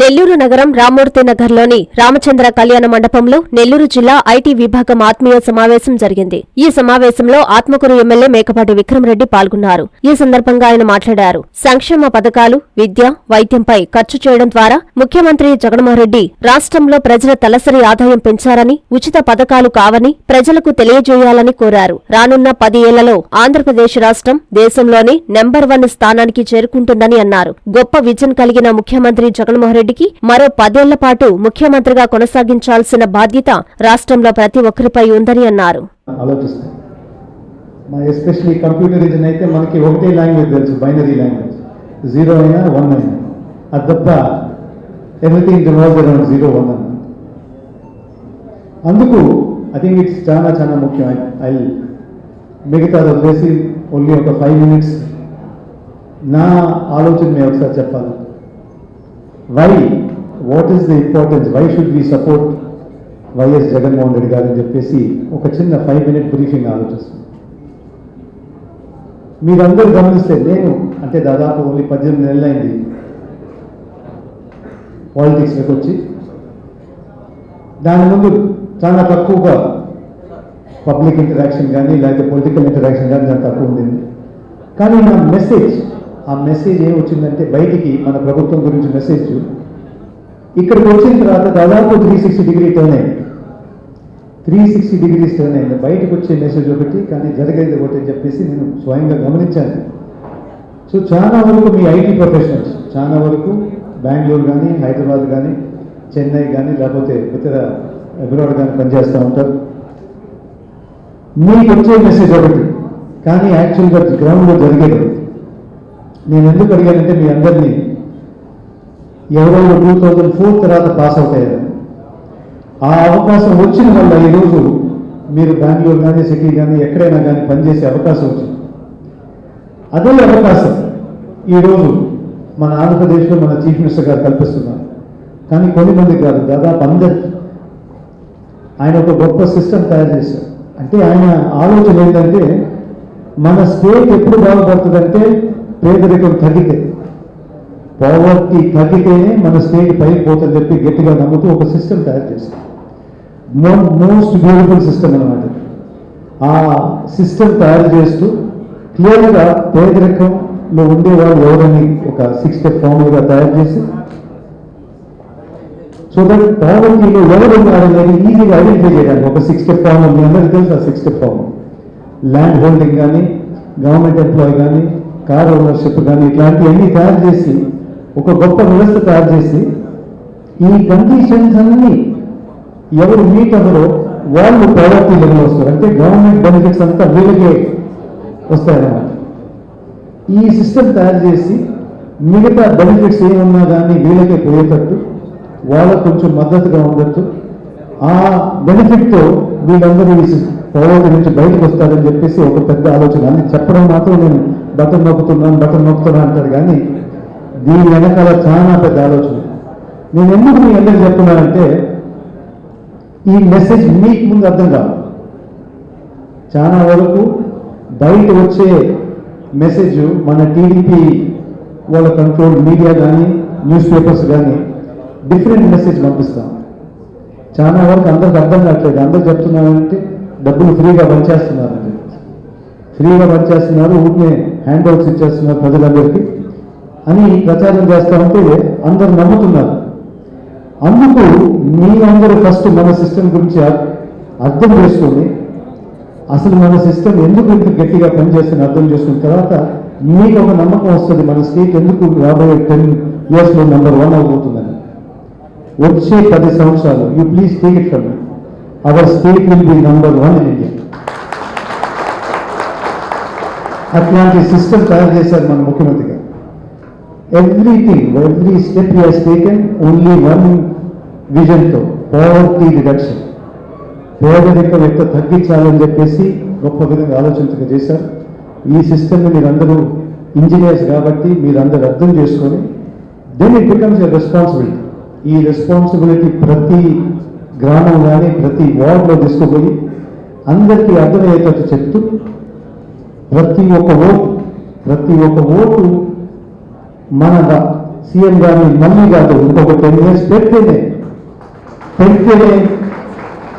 నెల్లూరు నగరం రామూర్తి నగర్లోని రామచంద్ర కళ్యాణ మండపంలో నెల్లూరు జిల్లా ఐటీ విభాగం ఆత్మీయ సమావేశం జరిగింది. ఈ సమావేశంలో ఆత్మకూరు ఎమ్మెల్యే మేకపాటి విక్రమరెడ్డి పాల్గొన్నారు. ఈ సందర్భంగా ఆయన మాట్లాడారు. సంక్షేమ పథకాలు విద్య వైద్యంపై ఖర్చు చేయడం ద్వారా ముఖ్యమంత్రి జగన్మోహన్రెడ్డి రాష్ట్రంలో ప్రజల తలసరి ఆదాయం పెంచారని ఉచిత పథకాలు కావని ప్రజలకు తెలియజేయాలని కోరారు. రానున్న పది ఏళ్ళలో ఆంధ్రప్రదేశ్ రాష్ట్రం దేశంలోనే నెంబర్ వన్ స్థానానికి చేరుకుంటుందని అన్నారు. గొప్ప విజన్ కలిగిన ముఖ్యమంత్రి జగన్మోహన్ రెడ్డికి మరో పదేళ్ళ పాటు ముఖ్యమంత్రిగా కొనసాగించాల్సిన బాధ్యత రాష్ట్రంలో ప్రతి ఒక్కరిపై ఉందని అన్నారు. ఎస్పెషలీ అయితే మనకి ఒకటే లాంగ్వేజ్ తెలుసు బైనరీ లాంగ్వేజ్. జీరో అయినా వన్ అయినా. అది తప్ప everything revolves around zero one అన్న. అందుకు ఐ థింక్ ఇట్స్ చాలా చాలా ముఖ్యం. ఐ మిగతా వదిలేసి ఓన్లీ ఒక ఫైవ్ మినిట్స్ నా ఆలోచన నేను ఒకసారి చెప్పాలి. Why what is the importance why should we support YS Jaganmohan Reddy garu అని చెప్పేసి ఒక చిన్న ఫైవ్ మినిట్ బ్రీఫింగ్ ఆలోచిస్తుంది మీరందరూ గమనిస్తే నేను అంటే దాదాపు ఓన్లీ పద్దెనిమిది నెలలైంది పాలిటిక్స్లోకి వచ్చి. దాని ముందు చాలా తక్కువగా పబ్లిక్ ఇంటరాక్షన్ కానీ లేకపోతే పొలిటికల్ ఇంటరాక్షన్ కానీ చాలా తక్కువ ఉండింది. కానీ నా మెసేజ్ ఆ మెసేజ్ ఏం వచ్చిందంటే బయటికి మన ప్రభుత్వం గురించి మెసేజ్ ఇక్కడికి వచ్చిన తర్వాత దాదాపు త్రీ సిక్స్టీ డిగ్రీ టర్న్ అయింది. త్రీ సిక్స్టీ డిగ్రీస్ టర్న్ అయింది. బయటకు వచ్చే మెసేజ్ ఒకటి కానీ జరిగేది ఒకటి అని చెప్పేసి నేను స్వయంగా గమనించాను. సో చాలా వరకు మీ ఐటీ ప్రొఫెషనల్స్ చాలా వరకు బెంగళూరు కానీ హైదరాబాద్ కానీ చెన్నై కానీ లేకపోతే ఇతర అబ్రాడ్ కానీ పనిచేస్తూ ఉంటారు. మీకు వచ్చే మెసేజ్ ఒకటి కానీ యాక్చువల్గా గ్రౌండ్లో జరిగేది నేను ఎందుకు అడిగానంటే మీ అందరినీ ఎవరో టూ థౌజండ్ ఫోర్ తర్వాత పాస్ అవుట్ ఆ అవకాశం వచ్చిన వల్ల ఈరోజు మీరు బెంగళూరు కానీ సిటీ కానీ ఎక్కడైనా కానీ పనిచేసే అవకాశం వచ్చింది. అదే అవకాశం ఈరోజు మన ఆంధ్రప్రదేశ్లో మన చీఫ్ మినిస్టర్ గారు కల్పిస్తున్నారు. కానీ కొన్ని మంది కాదు దాదాపు అందరికి. ఆయన ఒక గొప్ప సిస్టమ్ తయారు చేశారు. అంటే ఆయన ఆలోచన ఏంటంటే మన స్టేట్ ఎప్పుడు బాగుపడుతుందంటే పేదరికం తగ్గితే పవర్టీ తగ్గితేనే మన స్టేట్ పైకి పోతుంది చెప్పి గట్టిగా నమ్ముతూ ఒక సిస్టమ్ తయారు చేస్తాం. మోస్ట్ బ్యూటిఫుల్ సిస్టమ్ అనమాట ఆ సిస్టమ్ తయారు చేస్తూ క్లియర్గా పేదరికంలో ఉండేవాళ్ళు ఎవరని ఒక సిక్స్ స్టెప్ ఫార్ములుగా తయారు చేసి సో దట్ పావర్టీలో ఎవరు ఉన్నారనేది ఈజీగా ఐడెంటిఫై చేయడానికి ఒక సిక్స్ స్టెప్ ఫార్ములా. మీ అందరికీ తెలుసు ఆ six step formula. Land holding కానీ గవర్నమెంట్ ఎంప్లాయ్ కానీ కార్ ఓనర్షిప్ కానీ ఇట్లాంటివన్నీ తయారు చేసి ఒక గొప్ప వ్యవస్థ తయారు చేసి ఈ కండిషన్స్ అన్నీ ఎవరు మీట్ అవ్వరో వాళ్ళు పావర్టీ లెవెల్ వస్తారు. అంటే గవర్నమెంట్ బెనిఫిట్స్ అంతా వీళ్ళకే వస్తాయన్నమాట. ఈ సిస్టమ్ తయారు చేసి మిగతా బెనిఫిట్స్ ఏమున్నా కానీ వీళ్ళకే పోయేటట్టు వాళ్ళకు కొంచెం మద్దతుగా ఉండొచ్చు. ఆ బెనిఫిట్తో వీళ్ళందరూ ఈ నుంచి బయటకు వస్తారని చెప్పేసి ఒక పెద్ద ఆలోచన. అని చెప్పడం మాత్రం నేను బటన్ నొక్కుతున్నాను బటన్ నొక్కుతున్నా అంటారు కానీ దీని వెనకాల చాలా పెద్ద ఆలోచన. నేను ఎందుకు మీ అందరికి చెప్తున్నానంటే ఈ మెసేజ్ మీకు ముందు అర్థం కాదు. చాలా వరకు బయట వచ్చే మెసేజ్ మన టీడీపీ వాళ్ళ కంట్రోల్ మీడియా కానీ న్యూస్ పేపర్స్ కానీ డిఫరెంట్ మెసేజ్ పంపిస్తాం. చాలా వరకు అందరికి అర్థం కావట్లేదు. అందరు చెప్తున్నారంటే డబ్బులు ఫ్రీగా పనిచేస్తున్నారు ఫ్రీగా పనిచేస్తున్నారు ఊరికే హ్యాండ్ ఓవర్స్ ఇచ్చేస్తున్నారు ప్రజలందరికీ అని ప్రచారం చేస్తా ఉంటే అందరు నమ్ముతున్నారు. అందుకు మీరందరూ ఫస్ట్ మన సిస్టమ్ గురించి అర్థం చేసుకొని అసలు మన సిస్టమ్ ఎందుకు ఇంత గట్టిగా పనిచేస్తుంది అర్థం చేసుకున్న తర్వాత మీకు ఒక నమ్మకం వస్తుంది మన స్టేట్ ఎందుకు రాబోయే టెన్ ఇయర్స్లో నెంబర్ వన్ అవబోతుందని వచ్చే పది సంవత్సరాలు you please take it from our state will be number one in India అట్లాంటి సిస్టమ్ తయారు చేశారు మన ముఖ్యమంత్రి గారు. Everything every step you he's taken only one విజన్తో poverty reduction పేదరికం ఎంత తగ్గించాలని చెప్పేసి గొప్ప విధంగా ఆలోచించక చేశారు. ఈ సిస్టమ్ని మీరందరూ ఇంజనీర్స్ కాబట్టి మీరందరూ అర్థం చేసుకొని then it becomes a responsibility ఈ రెస్పాన్సిబిలిటీ ప్రతి గ్రామం కానీ ప్రతి వార్డులో తీసుకుపోయి అందరికీ అర్థమయ్యేటట్టు చెప్తూ ప్రతి ఒక్క ఓటు ప్రతి ఒక్క ఓటు మన సీఎం గారిని నమ్మి కాదు ఇంకొక టెన్ ఇయర్స్ పెడితేనే పెడితేనే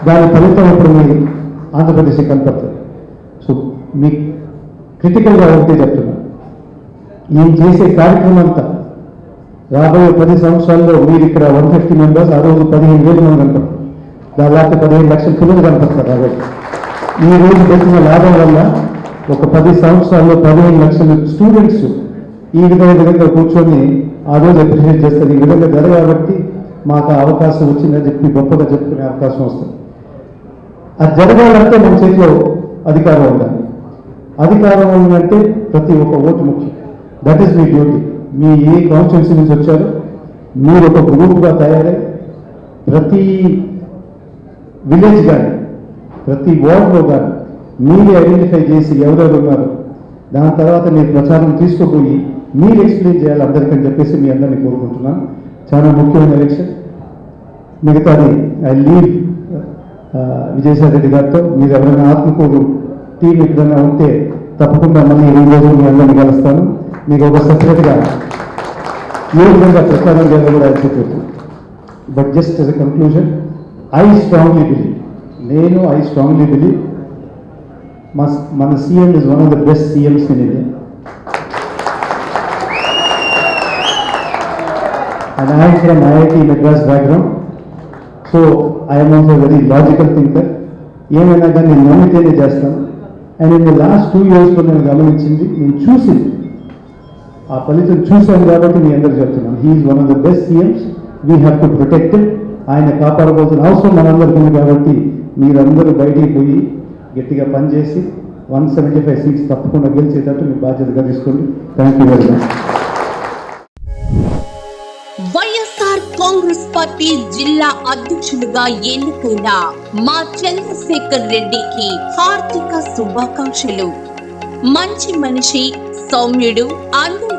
దాని ఫలితం ఇప్పుడు మీ ఆంధ్రప్రదేశ్ కనపడుతుంది. సో మీ క్రిటికల్గా ఉంటే చెప్తున్నా. నేను చేసే కార్యక్రమం అంతా రాబోయే పది సంవత్సరాల్లో మీరు ఇక్కడ వన్ ఫిఫ్టీ మెంబర్స్ ఆ రోజు పదిహేను వేలు మంది అంటారు దాదాపు పదిహేను లక్షల పిల్లలు కనపడతారు ఆ ఈ రోజు పెట్టిన లాభం వల్ల ఒక పది సంవత్సరాల్లో పదిహేను లక్షల స్టూడెంట్స్ ఈ విధంగా విధంగా కూర్చొని ఆ రోజు అప్రిషియేట్ చేస్తారు. ఈ విధంగా జరగబట్టి మాకు ఆ అవకాశం వచ్చిందని చెప్పి గొప్పగా చెప్పుకునే అవకాశం వస్తుంది. అది జరగాలంటే మన చేతిలో అధికారం ఉండాలి. అధికారం ఉందంటే ప్రతి ఒక్క ఓటు ముఖ్యం. దట్ ఈస్ మీ డ్యూటీ మీ ఏ కాన్స్టిట్యున్సీ నుంచి వచ్చారో మీరు ఒక గ్రూప్గా తయారై ప్రతి విలేజ్ కానీ ప్రతి వార్డులో కానీ మీరే ఐడెంటిఫై చేసి ఎవరెవరు ఉన్నారు దాని తర్వాత మీరు ప్రచారం తీసుకుపోయి మీరు ఎక్స్ప్లెయిన్ చేయాలి అందరికని చెప్పేసి మీ అందరినీ కోరుకుంటున్నాను. చాలా ముఖ్యమైన ఎలక్షన్. మిగతాది ఐ లీవ్ విజయసాయి రెడ్డి గారితో. మీరు ఎవరైనా ఆత్మకూరు టీం ఎక్కడైనా ఉంటే తప్పకుండా మళ్ళీ ఈ రోజు మీ అందరినీ కలుస్తాను. మీకు ఒక సపరేట్గా ఏ విధంగా ప్రచారం చేయాలో కూడా చెప్పారు but just as a conclusion I strongly believe నేను ఐ స్ట్రాంగ్లీ బిలీవ్ మన CM is one of the best CMs in India and I am from IIT Madras background. So I'm also very logical thinker ఏమైనా కానీ నేను నమ్మితేనే చేస్తాను. And in the last two ఇయర్స్లో నేను గమనించింది నేను చూసింది. ఆ ఫలితం చూశాను కాబట్టి మీ అందరికి చెప్తున్నాను. He is one of the best CMs we have to protect ఆయన కాపాడుకోవాల్సిన అవసరం మనందరికీ ఉంది కాబట్టి మీరందరూ బయటికి పోయి గట్టిగా పనిచేసి వన్ సెవెంటీ ఫైవ్ సీట్స్ తప్పకుండా గెలిచేటట్టు మీ బాధ్యతగా తీసుకోండి. Thank you very much YSR Congress party జిల్లా అధ్యక్షులుగా ఎన్నుకున్న మా చంద్రశేఖర్ రెడ్డికి హార్దిక శుభాకాంక్షలు. మంచి మనిషి సౌమ్యుడు అందరి